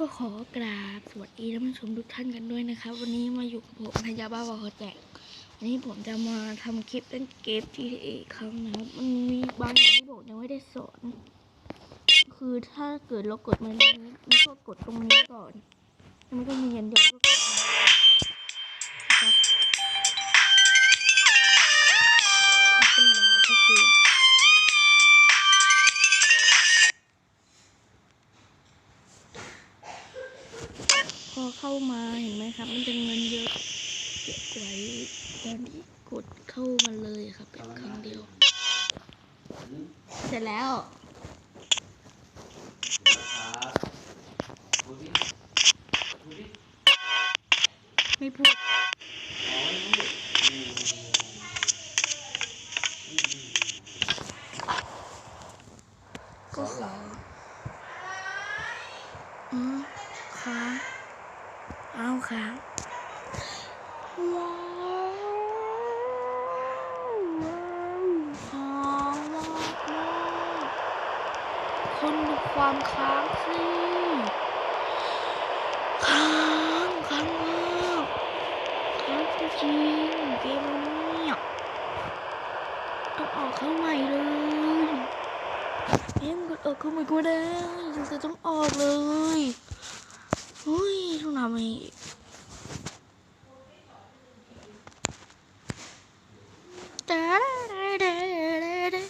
ก็ขอกราบสวัสดีท่านผู้ชมทุกท่านกันด้วยนะครับ วันนี้มาอยู่กับผมพยาบ้าบอแจกวันนี้ผมจะมาทำคลิปเล่นเกม GTA อีกครั้งนะครับมันมีบางอย่างที่ผมยังไม่ได้สอน คือถ้าเกิดเรากดมาตรงนี้แล้วก็กดตรงนี้ก่อน มันก็มีอย่างเดียวก็ เข้ามาเห็นไหมครับ มันเป็นเงินเยอะเก็บไว้ตอนที่กดเข้ามาเลยครับเป็นครั้งเดียว เสร็จแล้วไม่พูดก็ขออ๋อค่ะ ค่ะว้าวว้าวค้างมมากคนดูความค้างสิค้างค้างมากค้างจริงเกมเนี่ยต้องออกเข้าใหม่เลยเอ็มกดออกเข้าใหมาก็ได้จะต้องออกเลยเฮ้ย ทำไงอีกดาดาดาดาดา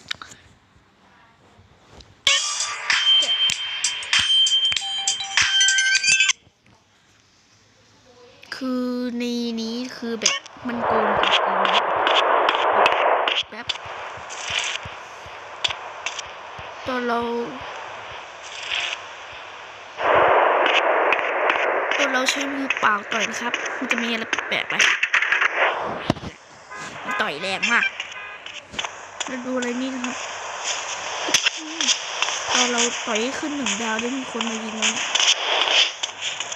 คือในนี้คือแบบมันโกงกับโกงแบบตอนเราตอนเรา ใช้มือเปล่าต่อยนะครับ มันจะมีอะไรแปลกไหมต่อยแรงมากแล้วดูอะไรนี่นะครับตอนเราต่อยขึ้นหนึ่งดาวได้มีคนมายิงเราเนี่ย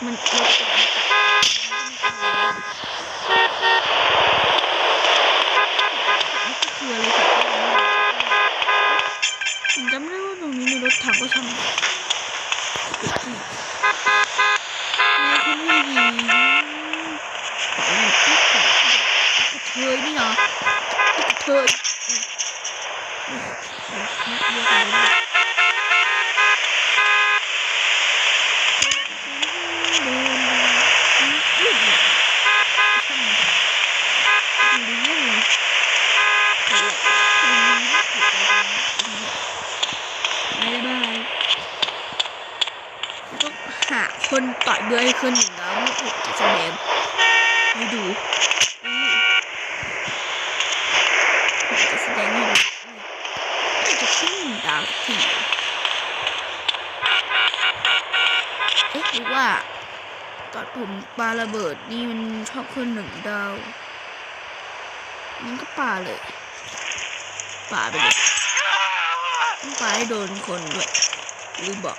มันเราจะเอากลับนี่ก็คืออะไรผมจำไม่ได้ว่าตรงนี้มีรถถังก็ทำ ต่อยเบื่อให้ขึ้นหนึ่งดาวเมื่อผมจะแสดงให้ดูนี่จะแสดงให้ดูจะขึ้นหนึ่งดาวทีเอ๊ะหรือว่าตอนผมปาระเบิดนี่มันชอบขึ้นหนึ่งดาวงั้นก็ปาเลยปาไปเลยต้องปาให้โดนคนด้วยลืมบอก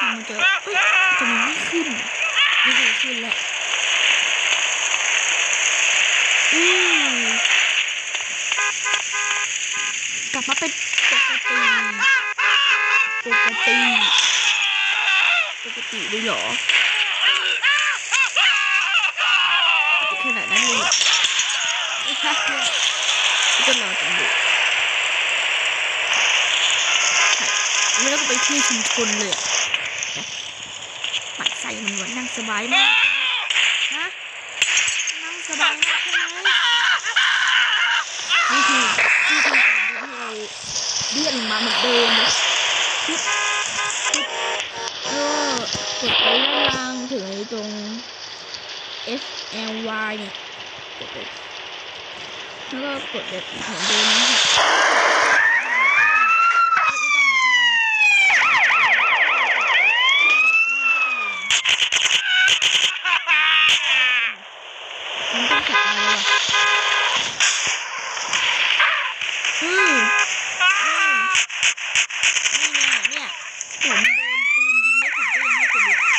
มันจะเอ้ยทำไมไม่ขึ้นไม่เคยขึ้นแล้วอืมกลับมาเป็นปกติปกติปกติเลยเหรอขนาดนั้นเลยเหรอไม่ใช่ก็รอตำรวจไม่ต้องไปที่ชุมชนเลยอะปัดใส่มันวันนั่ง สบายมากฮะนั่งสบายมากใช่ไหมนี่คือนี่คือการที่เราเลื่อนมาเหมือนเดิมเลยปึ๊บปึ๊บก็กดไปด้านล่างถึงตรง F L Y เนี่ยกดไปแล้วก็กดแบบเหมือนเดิมนะคะมันต้องกลับมาเลยว่ะอืมอืมนี่ไงเนี่ยผมโดนปืนยิงแล้วผมก็ยังไม่เป็นไรเ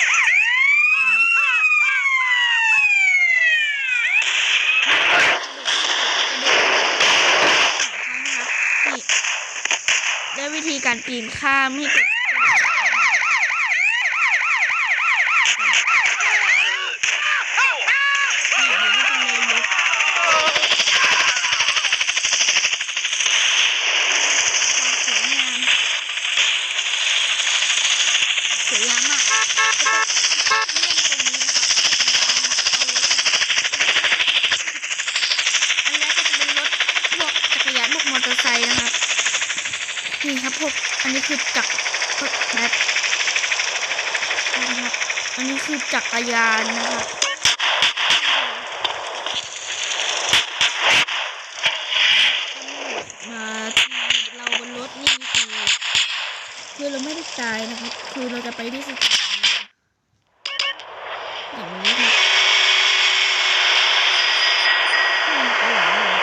ห็นไหม นี่ได้วิธี กินข้าวไม่กด อันนี้คือจักรแบบนะครับ อันนี้คือจักรยานนะครับมาเราบนรถนี่คือคือเราไม่ได้ตายนะครับ คือเราจะไปที่สถานีอย่างนี้ครับอืมเอาหลังเลย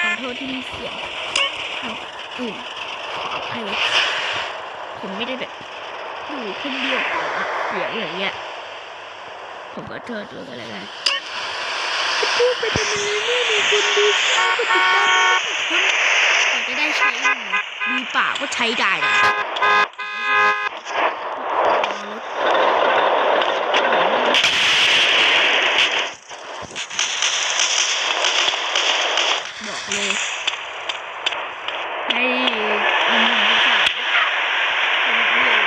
ขอโทษที่มีเสียงเอาอื่น ขออภัยผมไม่ได้แบบอยู่คนเดียวอัดเสียงอย่างเงี้ยผมก็โทษด้วยกันแล้วกันจะพูดไปทำไมเมื่อมีคนดูก็ติดตามคนกว่าจะได้ใช้มันมีปากก็ใช้ได้นะบอกเลย ให้หนุ่มๆสาวๆคนเดียว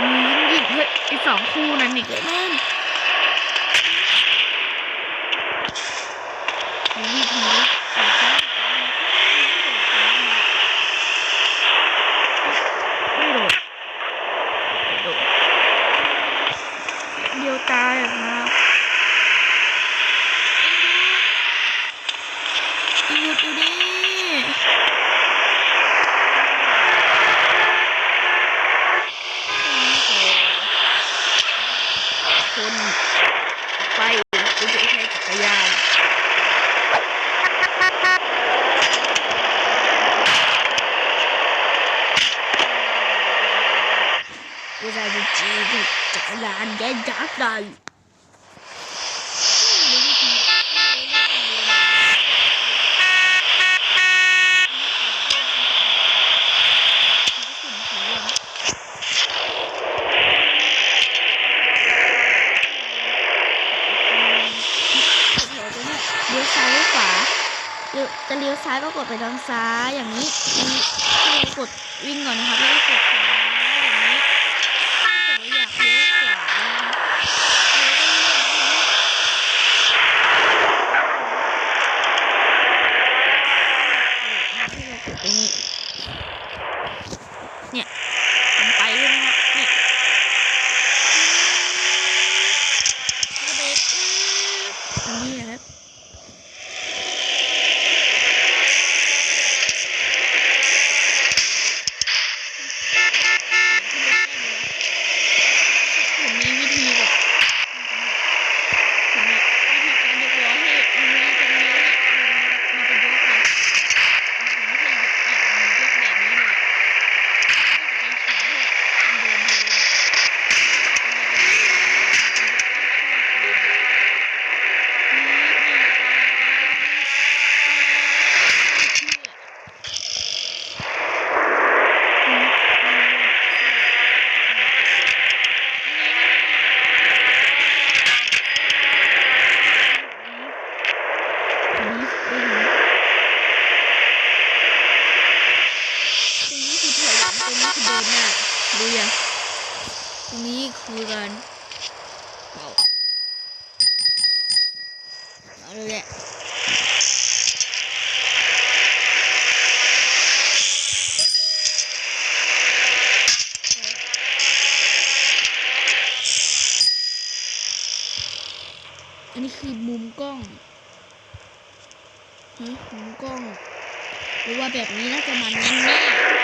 ดียิ่งๆเฮ้ยไอสองคู่นั้นอีกเลยแม่นมีวิธีนะไม่โดดไม่โดดเดียวตายอะครับ หยุดอยู่ดิ คนไปกูจะใช้จักรยานกูจะไปจีบจักรยานแกจักได้เลี้ยวซ้ายหรือขวาเลี้ยว จะเลี้ยวซ้ายก็กดไปทางซ้ายอย่างนี้กดวิ่งก่อนนะครับแล้วก็กดซ้ายอย่างนี้ถ้าเกิดว่าอยากเลี้ยวขวานะครับเราก็เลือกอย่างนี้ให้เรากดตรงนี้ เนี่ยมันไปเลยนะครับเนี่ยแล้วก็เบรกอื้ออย่างนี้นะครับ ผมมีวิธีแบบผมมีวิธีการยกล้อให้มันไม่จะเลี้ยวเนี่ยมันจะยกเลยมันไม่ใช่ยกเนี่ยมันยกแบบนี้เลยมันก็จะไปช้าเลยมันเดินเร็วตรงนี้ตรงนี้ตรงนี้คือถอยหลังตรงนี้คือ เดินหน้าดูยังตรงนี้คือการเป่าเอาเลยแหละอันนี้คือมุมกล้องมุมกล้องหรือว่าแบบนี้น่าจะมันแน่ๆ